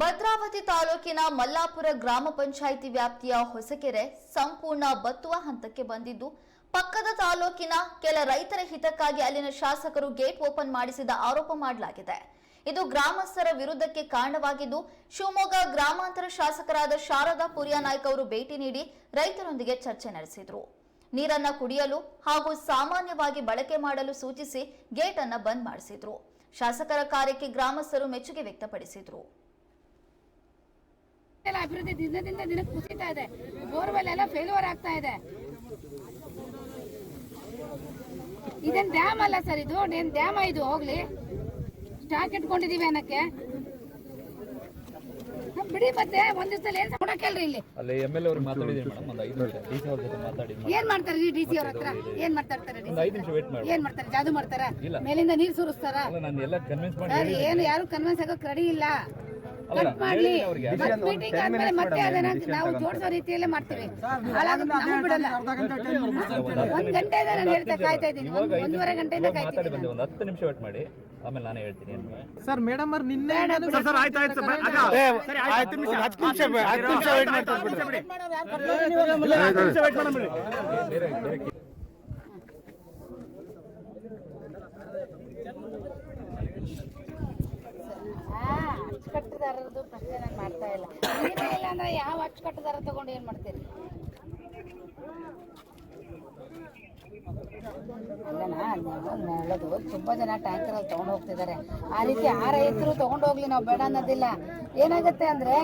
ಭದ್ರಾವತಿ ತಾಲೂಕಿನ ಮಲ್ಲಾಪುರ ಗ್ರಾಮ ಪಂಚಾಯಿತಿ ವ್ಯಾಪ್ತಿಯ ಹೊಸಕೆರೆ ಸಂಪೂರ್ಣ ಬತ್ತುವ ಹಂತಕ್ಕೆ ಬಂದಿದ್ದು, ಪಕ್ಕದ ತಾಲೂಕಿನ ಕೆಲ ರೈತರ ಹಿತಕ್ಕಾಗಿ ಅಲ್ಲಿನ ಶಾಸಕರು ಗೇಟ್ ಓಪನ್ ಮಾಡಿಸಿದ ಆರೋಪ ಮಾಡಲಾಗಿದೆ. ಇದು ಗ್ರಾಮಸ್ಥರ ವಿರುದ್ಧಕ್ಕೆ ಕಾರಣವಾಗಿದ್ದು, ಶಿವಮೊಗ್ಗ ಗ್ರಾಮಾಂತರ ಶಾಸಕರಾದ ಶಾರದಾ ಪುರಿಯಾನಾಯ್ಕ ಅವರು ಭೇಟಿ ನೀಡಿ ರೈತರೊಂದಿಗೆ ಚರ್ಚೆ ನಡೆಸಿದರು. ನೀರನ್ನ ಕುಡಿಯಲು ಹಾಗೂ ಸಾಮಾನ್ಯವಾಗಿ ಬಳಕೆ ಮಾಡಲು ಸೂಚಿಸಿ ಗೇಟ್ ಅನ್ನು ಬಂದ್ ಮಾಡಿಸಿದ್ರು. ಶಾಸಕರ ಕಾರ್ಯಕ್ಕೆ ಗ್ರಾಮಸ್ಥರು ಮೆಚ್ಚುಗೆ ವ್ಯಕ್ತಪಡಿಸಿದ್ರು. ಎಲ್ಲ ಅಭಿವೃದ್ಧಿ ದಿನದಿಂದ ದಿನಕ್ಕೆ ಕುಸಿತಾ ಇದೆ. ಬೋರ್ವೆಲ್ ಎಲ್ಲ ಫೇಲ್ಯೂರ್ ಆಗ್ತಾ ಇದೆ. ಇದೇನ್ ಡ್ಯಾಮ್ ಅಲ್ಲ ಸರ್ ಇದು? ಏನ್ ಡ್ಯಾಮ್ ಇದು? ಹೋಗ್ಲಿ. ಸ್ಟಾಕ್ ಇಟ್ಕೊಂಡಿದೀವಿ ಅನ್ನಕ್ಕೆ. ಬಿಡಿ ಮತ್ತೆ. ಒಂದ್ ದಿವಸದಲ್ಲಿ ಏನ್ ಕೊಡಕ್ಕಲ್ರಿ ಇಲ್ಲಿ. ಅಲ್ಲಿ ಎಂ ಎಲ್ ಅವ್ರಿಗೆ ಮಾತಾಡಿದ್ದೀನಿ ಮೇಡಮ್ ಒಂದು ಐದು ನಿಮಿಷ. ಡಿ ಸಿ ಅವ್ರ ಜೊತೆ ಮಾತಾಡಿ ಏನ್ ಮಾಡ್ತಾರೆ ಡಿ ಸಿ ಅವ್ರ ಹತ್ರ? ಏನ್ ಮಾಡ್ತಾ ಒಂದು ಐದು ನಿಮಿಷ ವೇಟ್ ಮಾಡಿ. ಏನ್ ಮಾಡ್ತಾರೆ? ಜಾದು ಮಾಡ್ತಾರ. ಮೇಲಿಂದ ನೀರ್ ಸುರಿಸ್ತಾರ? ನಾನು ಎಲ್ಲ ಕನ್ವಿನ್ಸ್ ಮಾಡಿ ಏನು ಯಾರು ಕನ್ವಿನ್ಸ್ ಆಗೋ ರೆಡಿ ಇಲ್ಲ. ಕಟ್ ಮಾಡ್ಲಿ ಹೇಳಿದ್ದೀನಿ ಮೀಟಿಂಗ್ ಆದ್ಮೇಲೆ ಮತ್ತೆ ಅದನ್ನ ನಾವು ಜೋಡಿಸೋ ರೀತಿಯಲ್ಲೇ ಮಾಡ್ತೀವಿ. ನಾವು ಬಿಡಲ್ಲ. ಒಂದ್ ನಾನು ಹೇಳ್ತಾ ಕಾಯ್ತಾ ಇದ್ದೀನಿ. ಇವಾಗ ಒಂದ್- ಒಂದೂವರೆ ಗಂಟೆಯಿಂದ ಹತ್ತು ನಿಮಿಷ ವೇಟ್ ಮಾಡಿ. ಆಮೇಲೆ ನಾನು ಹೇಳ್ತೀನಿ ಸರ್ ಮೇಡಮ್ ಅವ್ರು ನಿನ್ನೆ ಸರ್ ಆಯ್ತು ಆಯ್ತು ಸರ್ ಅಕ್ಕ ಸರಿ ಹತ್ತು ನಿಮಿಷ ಹತ್ತು ನಿಮಿಷ ಹತ್ತು ನಿಮಿಷ ವೇಟ್ ಮಾಡ್ತಾರೆ ಬಿಡಿ ಇಲ್ಲ, ಹತ್ತು ನಿಮಿಷ ವೇಟ್ ಮಾಡೋಣ ಬಿಡಿ ಬೇರೆ ಬೇರೆ ಹಾ, ನಾನು ಮಾಡ್ತಾ ಇಲ್ಲ. ಇಲ್ಲ ಅಂದ್ರೆ ಯಾವ ಅಚ್ಚುಕಟ್ಟುದಾರ ತಗೊಂಡು ಏನ್ ಮಾಡ್ತೀರಿ? ನಾವು ಹೇಳೋದು ತುಂಬಾ ಜನ ಟ್ಯಾಂಕರ್ ಅಲ್ಲಿ ತಗೊಂಡು ಹೋಗ್ತಿದ್ದಾರೆ ಆ ರೀತಿ ಆ ರೈತರು ತಗೊಂಡು ಹೋಗ್ಲಿ ನಾವು ಬೇಡ ಅನ್ನೋದಿಲ್ಲ. ಏನಾಗುತ್ತೆ ಅಂದ್ರೆ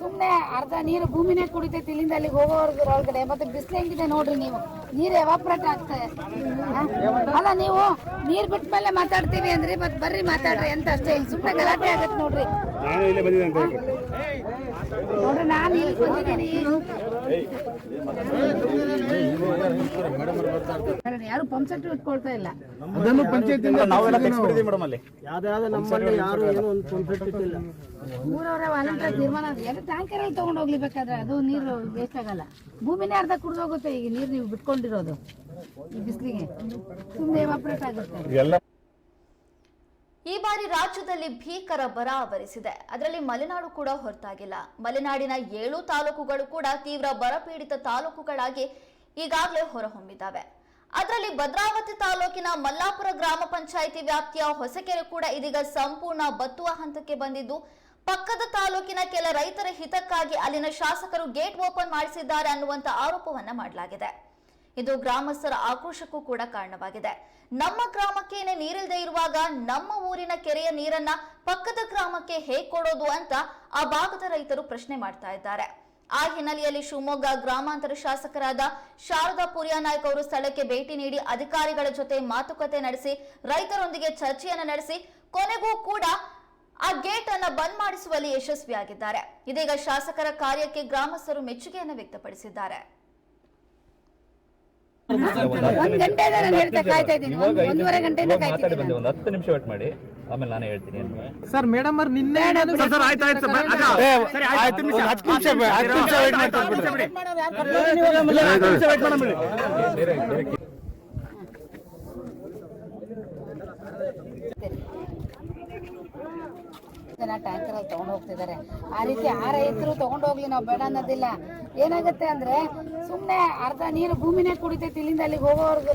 ಸುಮ್ನೆ ಅರ್ಧ ನೀರು ಭೂಮಿನೇ ಕುಡಿತೈತಿ ಇಲ್ಲಿಂದ ಅಲ್ಲಿಗೆ ಹೋಗೋರ್ದ್ರ ಒಳಗಡೆ ಮತ್ತೆ ಬಿಸಿಲು ಹೆಂಗಿದೆ ನೋಡ್ರಿ ನೀವು. ನೀರು ಎವಾಪ್ರೇಟ್ ಆಗ್ತದೆ? ಅಲ್ಲ ನೀವು ನೀರ್ ಬಿಟ್ಟ ಮೇಲೆ ಮಾತಾಡ್ತೀವಿ ಅಂದ್ರಿ ಮತ್ ಬರ್ರಿ ಮಾತಾಡ್ರಿ ಅಂತ ಅಷ್ಟೇ. ಇಲ್ಲಿ ಸುಮ್ನೆ ಗಲಾಟೆ ಆಗತ್ತೆ ನೋಡ್ರಿ. ನೋಡ್ರಿ ನಾನು ಇಲ್ಲಿ ಬಂದಿದ್ದೀನಿ. ಯಾರು ಪಂಪ್ ಸೆಟ್ ಇಟ್ಕೊಳ್ತಾ ಇಲ್ಲ. ಅದನ್ನು ಪಂಚಾಯತಿಂದ ನಾವೆಲ್ಲ ತೆಗ್ಸ್ಬಿಟ್ಟಿದ್ದೀವಿ ಮೇಡಮ್ ಅಲ್ಲಿ ಯಾವ್ದಾವ್ದು ನಮ್ಮಲ್ಲಿ ಯಾರು ಏನು ಒಂದು ಕಾನ್ಫ್ಲಿಕ್ಟ್ ಇಟ್ಟಿಲ್ಲ. ಊರವರೇ ವಾಲಂಟಿಯರ್ ತೀರ್ಮಾನ ಎಲ್ಲ ಟ್ಯಾಂಕರ್ ಅಲ್ಲಿ ತಗೊಂಡು ಹೋಗ್ಲಿ ಬೇಕಾದ್ರೆ ಅದು ನೀರು ವೇಸ್ಟ್ ಆಗಲ್ಲ. ಭೂಮಿನೇ ಅರ್ಧ ಕುಡ್ದೋಗುತ್ತೆ ಈಗ ನೀರು ನೀವು ಬಿಟ್ಕೊಂಡಿರೋದು ಈ ಬಿಸಿಲಿಗೆ. ಸುಮ್ಮನೆ ಎವಾಪ್ರೇಟ್ ಆಗುತ್ತೆ. ಎಲ್ಲ ಈ ಬಾರಿ ರಾಜ್ಯದಲ್ಲಿ ಭೀಕರ ಬರ ಆವರಿಸಿದೆ. ಅದರಲ್ಲಿ ಮಲೆನಾಡು ಕೂಡ ಹೊರತಾಗಿಲ್ಲ. ಮಲೆನಾಡಿನ ಏಳು ತಾಲೂಕುಗಳು ಕೂಡ ತೀವ್ರ ಬರಪೀಡಿತ ತಾಲೂಕುಗಳಾಗಿ ಈಗಾಗಲೇ ಹೊರಹೊಮ್ಮಿದ್ದಾವೆ. ಅದರಲ್ಲಿ ಭದ್ರಾವತಿ ತಾಲೂಕಿನ ಮಲ್ಲಾಪುರ ಗ್ರಾಮ ಪಂಚಾಯಿತಿ ವ್ಯಾಪ್ತಿಯ ಹೊಸಕೆರೆ ಕೂಡ ಇದೀಗ ಸಂಪೂರ್ಣ ಬತ್ತುವ ಹಂತಕ್ಕೆ ಬಂದಿದ್ದು, ಪಕ್ಕದ ತಾಲೂಕಿನ ಕೆಲ ರೈತರ ಹಿತಕ್ಕಾಗಿ ಅಲ್ಲಿನ ಶಾಸಕರು ಗೇಟ್ ಓಪನ್ ಮಾಡಿಸಿದ್ದಾರೆ ಅನ್ನುವಂತ ಆರೋಪವನ್ನ ಮಾಡಲಾಗಿದೆ. ಇದು ಗ್ರಾಮಸ್ಥರ ಆಕ್ರೋಶಕ್ಕೂ ಕೂಡ ಕಾರಣವಾಗಿದೆ. ನಮ್ಮ ಗ್ರಾಮಕ್ಕೇನೆ ನೀರಿಲ್ಲದೆ ಇರುವಾಗ ನಮ್ಮ ಊರಿನ ಕೆರೆಯ ನೀರನ್ನ ಪಕ್ಕದ ಗ್ರಾಮಕ್ಕೆ ಹೇಗ್ ಕೊಡೋದು ಅಂತ ಆ ಭಾಗದ ರೈತರು ಪ್ರಶ್ನೆ ಮಾಡ್ತಾ ಇದ್ದಾರೆ. ಆ ಹಿನ್ನೆಲೆಯಲ್ಲಿ ಶಿವಮೊಗ್ಗ ಗ್ರಾಮಾಂತರ ಶಾಸಕರಾದ ಶಾರದಾ ಪುರಿಯಾನಾಯ್ಕ ಅವರು ಸ್ಥಳಕ್ಕೆ ಭೇಟಿ ನೀಡಿ ಅಧಿಕಾರಿಗಳ ಜೊತೆ ಮಾತುಕತೆ ನಡೆಸಿ ರೈತರೊಂದಿಗೆ ಚರ್ಚೆಯನ್ನ ನಡೆಸಿ ಕೊನೆಗೂ ಕೂಡ ಆ ಗೇಟ್ ಅನ್ನ ಬಂದ್ ಮಾಡಿಸುವಲ್ಲಿ ಯಶಸ್ವಿಯಾಗಿದ್ದಾರೆ. ಇದೀಗ ಶಾಸಕರ ಕಾರ್ಯಕ್ಕೆ ಗ್ರಾಮಸ್ಥರು ಮೆಚ್ಚುಗೆಯನ್ನು ವ್ಯಕ್ತಪಡಿಸಿದ್ದಾರೆ. ಒಂದ್ ಗಂಟೆ ನಾನು ಹೇಳ್ತಾ ಕಾಯ್ತಾ ಇದ್ದೀನಿ ಒಂದ್- ಒಂದೂವರೆ ಗಂಟೆಯಿಂದ ಇವಾಗ ಮಾತಾಡಿ ಬಂದೆ ಒಂದು ಹತ್ತು ನಿಮಿಷ ವೇಟ್ ಮಾಡಿ. ಆಮೇಲೆ ನಾನೇ ಹೇಳ್ತೀನಿ ಏನು ಸರ್ ಮೇಡಮ್ ಅವ್ರು ನಿನ್ನೆ ಸರ್ ಸರ್ ಆಯ್ತು ಆಯ್ತು ಸರ್ ಹತ್ತು ನಿಮಿಷ ಹತ್ತು ನಿಮಿಷ ಹತ್ತು ನಿಮಿಷ ವೇಟ್ ಮಾಡ್ತಾರೆ ಬಿಡಿ ಇಲ್ಲ, ಹತ್ತು ನಿಮಿಷ ವೇಟ್ ಮಾಡೋಣ ಬಿಡಿ ಬೇರೆ ಬೇರೆ ಜನ ಟ್ಯಾಂಕರ್ ಅಲ್ಲಿ ತಗೊಂಡು ಹೋಗ್ತಿದ್ದಾರೆ ಆ ರೀತಿ ಆ ರೈತರು ತಗೊಂಡು ಹೋಗ್ಲಿ, ನಾವು ಬೇಡ ಅನ್ನೋದಿಲ್ಲ. ಏನಾಗುತ್ತೆ ಅಂದ್ರೆ ಸುಮ್ನೆ ಅರ್ಧ ನೀರು ಭೂಮಿನೇ ಕುಡಿತೈತಿ ಇಲ್ಲಿಂದ ಅಲ್ಲಿಗೆ ಹೋಗೋರ್ಗು